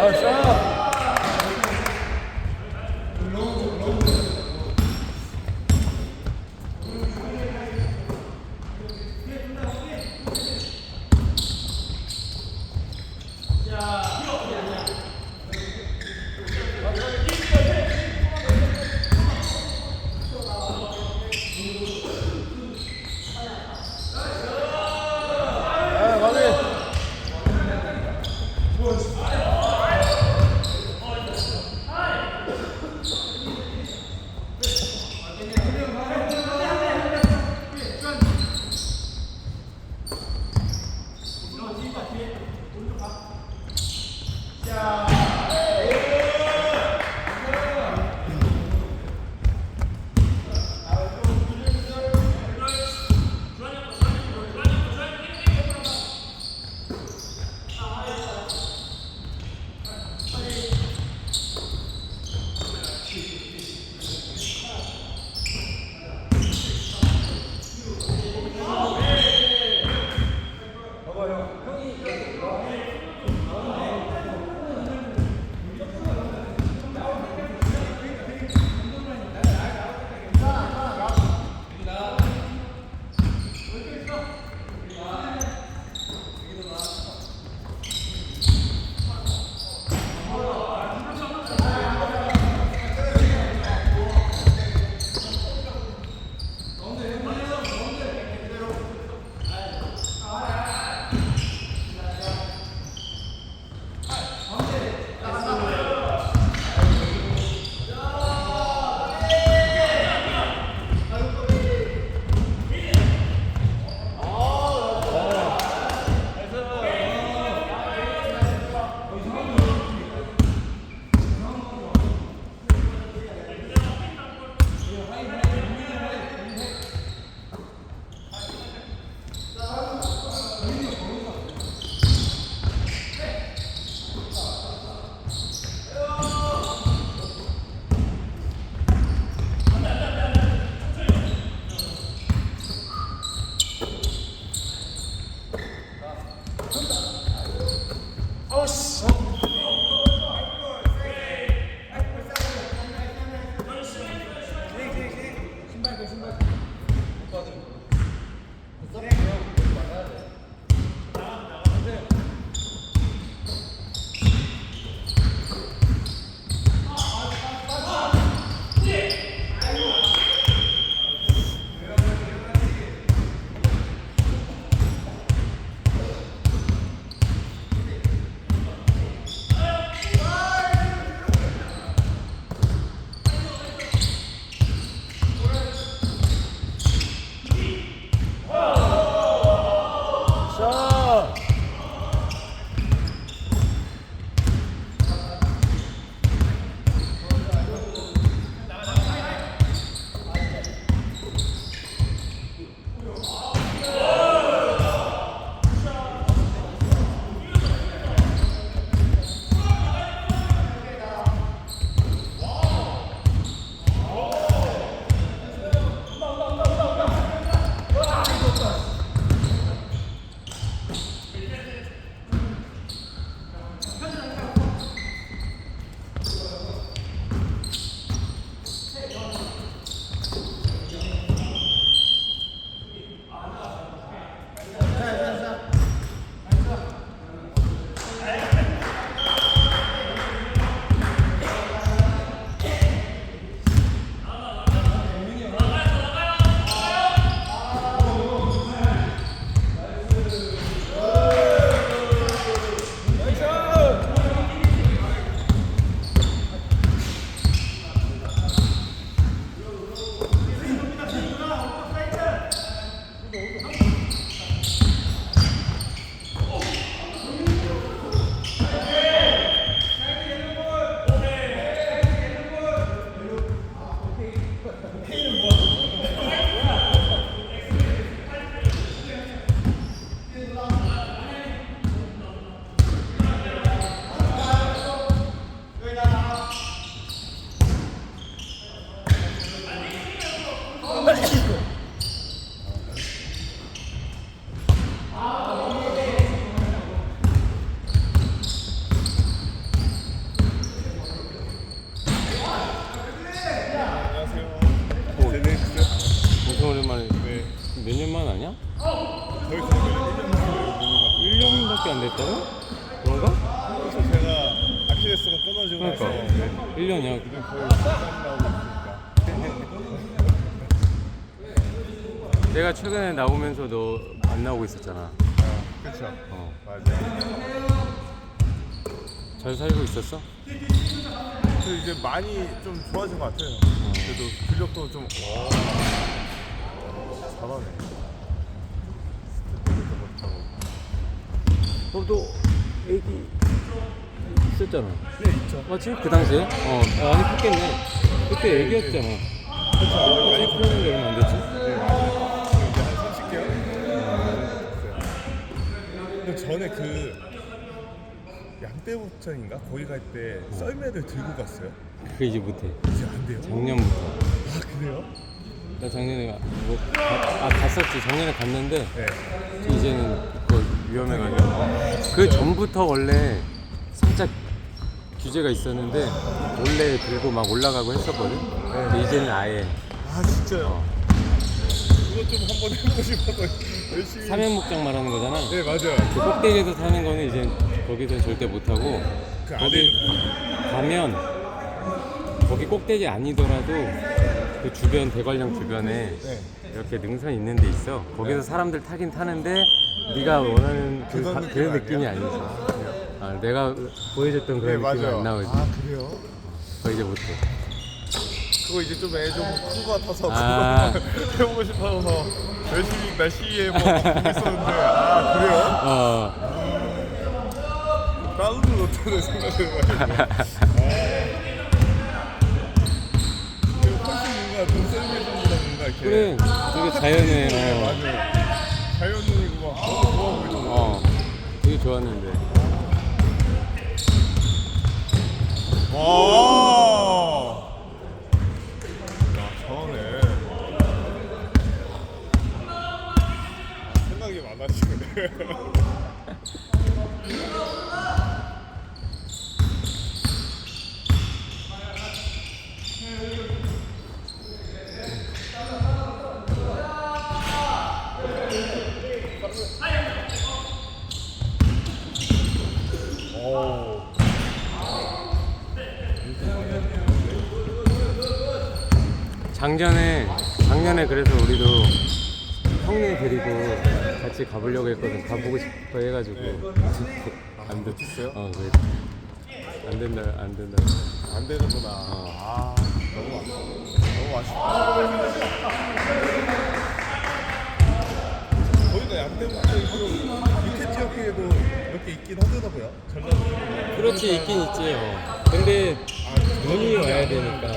아, 샷! Yeah. 나서 1년이야 요즘 거의 부상 나오고 있으니까. 내가 최근에 나오면서 너 안 나오고 있었잖아 그쵸. 어. 맞아. 잘 살고 있었어? 그 이제 많이 좀 좋아진 것 같아요. 그래도 근력도 좀. 오. 잘하네. 스텝도 못하고. 너도 애기 있었잖아 네 있죠. 맞지? 그 당시에? 어 아니 컸겠네 그때 그렇죠. 많이 크는 게 얼마 안 됐지? 네 30개월. 근데 전에 그 양떼부천인가 거기 갈 때 썰매를 들고 갔어요. 그거 이제 못해 이제 안 돼요? 작년부터 아 그래요? 나 작년에 뭐, 가- 아 갔었지 작년에 갔는데 네. 이제는 그거 위험해가지고 그 전부터 원래 살짝 규제가 있었는데 원래 들고 막 올라가고 했었거든 근데 이제는 아예 아 진짜요? 어. 그거 좀 한번 해보고 싶어서 열심히. 삼연목장 말하는 거잖아 네 맞아요. 그 꼭대기에서 타는 거는 이제 거기서 절대 못 하고 그 거기 안에 가면 거기 꼭대기 아니더라도 그 주변 대관령 주변에 네. 이렇게 능선 있는 데 있어 거기서 사람들 타긴 타는데 네가 원하는 그, 그런 가- 느낌 그런 느낌이 아니야? 아니지 아? 아, 내가 보여줬던 네 그런 느낌이 맞아요. 안 나오지 아 그래요? 거 이제 못해 그거 이제 좀 애 좀 큰 거 같아서 아. 그거 해보고 싶어서 열심히 날씨에 뭐 보고 있었는데 아 그래요? 어 다운을 못하는 생각을 많이 해요. 그리고 훨씬 뭔가 눈썰미보다 뭔가 이렇게 그래 되게 자연해 네, 어. 맞아요 자연 눈이고 막 너무 좋아 보이더라고요 어 되게 좋았는데 와. 야, 저네. 생각이 많아지네. 작년에 작년에 그래서 우리도 형님 데리고 같이 가보려고 했거든 가보고 싶어 해가지고 안 됐. 못했어요? 어 그래. 안 된다 안 된다. 안 되는구나. 아, 너무 아쉽다. 너무 아쉽다. 거기가 양대부터 좀 밑에 지역에도 몇 개 있긴 하더라고요. 전라도. 그렇지 있긴 있지. 어. 근데 아, 눈이 와야 되니까.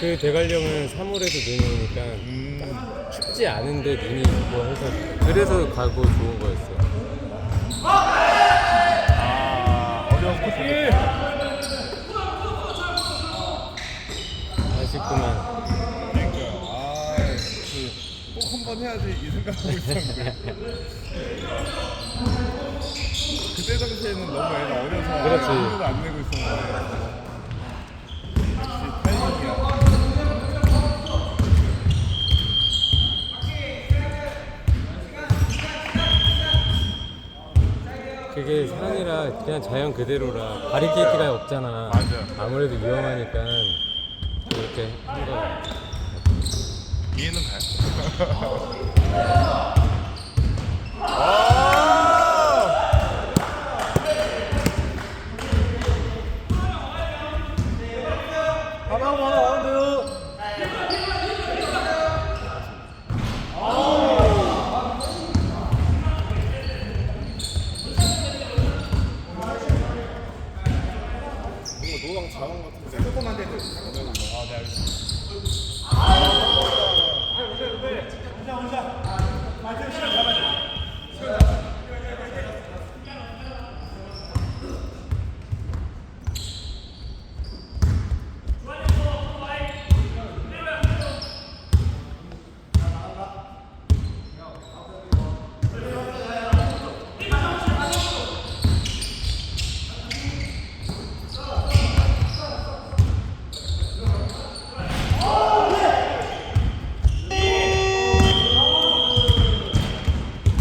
그 대관령은 3월에도 눈이 오니까 음, 춥지 않은데 눈이 있고 해서 그래서 가고 좋은 거였어. 아, 어려운 곳이. 아쉽구만. 그러니까 아, 그 꼭 한 번 해야지 이 생각하고 있었는데. 그때 당시에는 너무 애가 어려서 그렇지. 안 내고 있었는데. 이게 산이라 그냥 자연 그대로라 바리케이트가 없잖아. 맞아. 아무래도 위험하니까 이렇게 한 거. 이해는 가요. 아! 이거 노랑 자원 같은 데 조금만 돼. 아, 네, 알겠습니다. 아, 오세, 오세. 오세, 오세. 맞춰, 시간 잡아야 돼. 시간